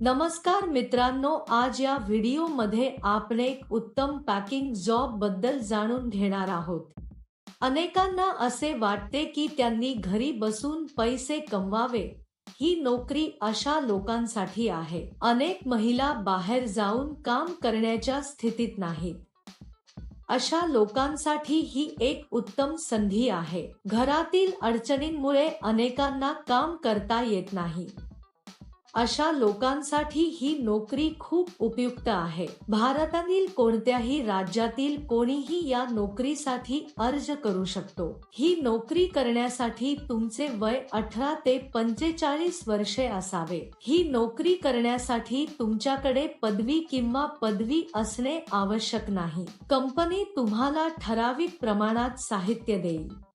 नमस्कार मित्रांनो आज या व्हिडिओमध्ये आपण एक उत्तम पॅकिंग जॉबबद्दल जाणून घेणार आहोत. अनेकांना असे वाटते की त्यांनी घरी बसून पैसे कमवावे. ही नोकरी अशा लोकांसाठी आहे. अनेक महिला बाहेर जाऊन काम करण्याच्या स्थितीत नाहीत अशा लोकांसाठी ही एक उत्तम संधी आहे. घरातील अडचणींमुळे अनेकांना काम करता येत नाही. अशा लोकांसाठी ही नोकरी खूप उपयुक्त आहे. भारतातील कोणत्याही राज्यातील कोणीही या नोकरीसाठी अर्ज करू शकतो. ही नोकरी करण्यासाठी तुमचे वय अठरा ते पंचेचाळीस वर्षे असावे. ही नोकरी करण्यासाठी तुमच्याकडे पदवी किंवा पदवी असणे आवश्यक नाही. कंपनी तुम्हाला ठराविक प्रमाणात साहित्य देईल.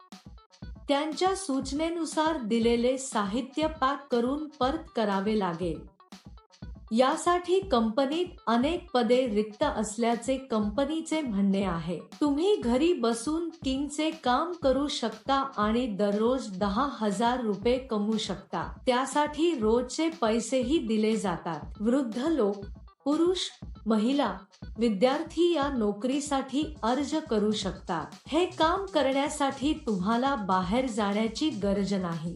त्यांच्या सूचनेनुसार दिलेले साहित्य पॅक करून परत करावे लागेल. यासाठी कंपनीत अनेक पदे रिक्त असल्याचे कंपनीचे म्हणणे आहे. तुम्ही घरी बसून किंगचे काम करू शकता आणि दररोज दहा हजार रुपये कमवू शकता. त्यासाठी रोजचे पैसेही दिले जातात. वृद्ध लोक पुरुष महिला विद्यार्थी या नोकरीसाठी अर्ज करू शकतात. हे काम करण्यासाठी तुम्हाला बाहेर जाण्याची गरज नाही.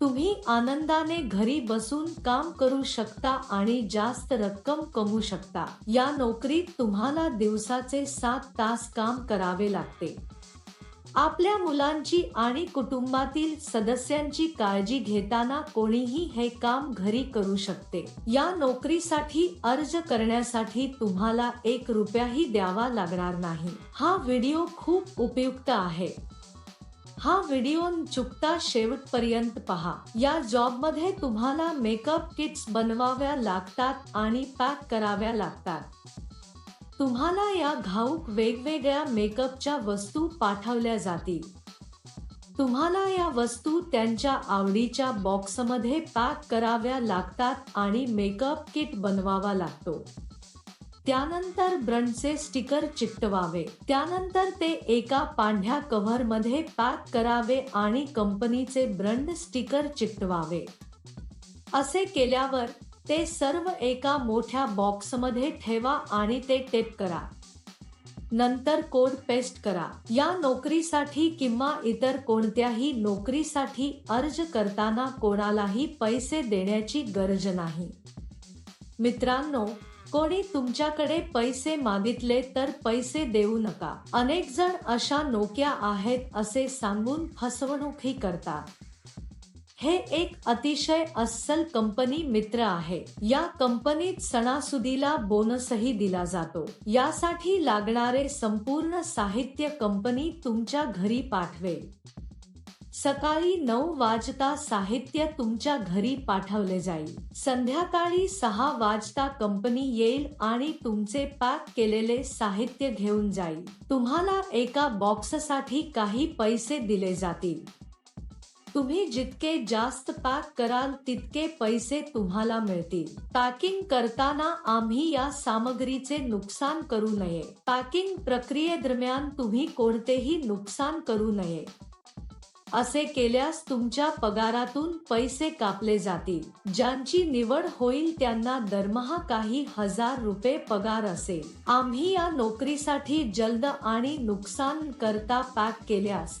तुम्ही आनंदाने घरी बसून काम करू शकता आणि जास्त रक्कम कमवू शकता. या नोकरीत तुम्हाला दिवसाचे सात तास काम करावे लागते. आपल्या मुलांची आणि कुटुंबातील सदस्यांची काळजी घेताना कोणीही हे काम घरी करू शकते. या नोकरीसाठी अर्ज करण्यासाठी तुम्हाला एक रुपयाही द्यावा लागणार नाही. हा व्हिडिओ खूप उपयुक्त आहे. हा व्हिडिओ चुकता शेवटपर्यंत पहा. या जॉबमध्ये तुम्हाला मेकअप किट्स बनवाव्या लागतात आणि पॅक कराव्या लागतात. तुम्हाला या घाऊक वेगवेगळ्या मेकअपच्या वस्तू पाठवल्या जातील. तुम्हाला या वस्तू त्यांच्या आवडीच्या बॉक्समध्ये पॅक कराव्या लागतात आणि मेकअप किट बनवावा लागतो. त्यानंतर ब्रंडचे स्टिकर चिकटवावे. त्यानंतर ते एका पांढ्या कव्हरमध्ये पॅक करावे आणि कंपनीचे ब्रंड स्टिकर चिकटवावे. असे केल्यावर ते सर्व एका मोठ्या बॉक्समध्ये ठेवा आणि ते टेप करा. नंतर कोड पेस्ट करा. या नोकरीसाठी किंवा इतर कोणत्याही नोकरीसाठी अर्ज करताना कोणालाही पैसे देण्याची गरज नाही. मित्रांनो कोणी तुमच्याकडे पैसे मागितले तर पैसे देऊ नका. अनेक जण अशा नोक्या आहेत असे सांगून फसवणूकही करतात. हे एक अतिशय अस्सल कंपनी मित्र आहे. या कंपनीत सणासुदीला बोनसही दिला जातो. यासाठी लागणारे संपूर्ण साहित्य कंपनी तुमच्या घरी पाठवेल. सकाळी नऊ वाजता साहित्य तुमच्या घरी पाठवले जाईल. संध्याकाळी सहा वाजता कंपनी येईल आणि तुमचे पॅक केलेले साहित्य घेऊन जाईल. तुम्हाला एका बॉक्ससाठी काही पैसे दिले जातील. तुम्ही जितके जास्त पॅक कराल तितके पैसे तुम्हाला मिळतील. पॅकिंग करताना आम्ही या सामग्रीचे नुकसान करू नये. पॅकिंग प्रक्रियेदरम्यान तुम्ही कोणतेही नुकसान करू नये. असे केल्यास तुमच्या पगारातून पैसे कापले जातील. ज्यांची निवड होईल त्यांना दरमहा काही हजार रुपये पगार असेल. आम्ही या नोकरीसाठी जलद आणि नुकसान करता पॅक केल्यास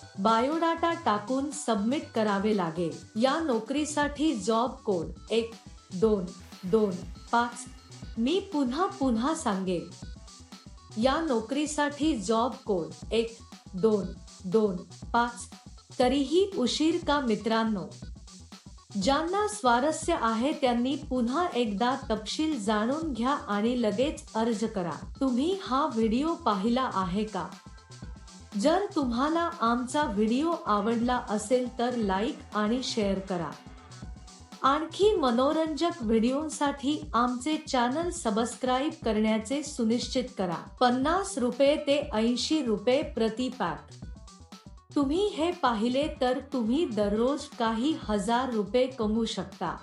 बायोडाटा टाकून सबमिट करावे लागेल. या नोकरीसाठी जॉब कोड एक दोन दोन पाच. मी पुन्हा पुन्हा सांगेन. या नोकरीसाठी जॉब कोड एक दोन दोन पाच. तरीही उशीर का मित्रांनो? ज्यांना स्वारस्य आहे त्यांनी पुन्हा एकदा तपशील जाणून घ्या आणि लगेच अर्ज करा. तुम्ही हा व्हिडिओ पाहिला आहे का? जर तुम्हाला आमचा व्हिडिओ आवडला असेल तर लाईक आणि शेअर करा. आणखी मनोरंजक व्हिडिओसाठी आमचे चॅनल सबस्क्राईब करण्याचे सुनिश्चित करा. पन्नास रुपये ते ऐंशी रुपये प्रति पॅक. तुम्ही हे पाहिले तर तुम्ही दररोज काही हजार रुपये कमवू शकता.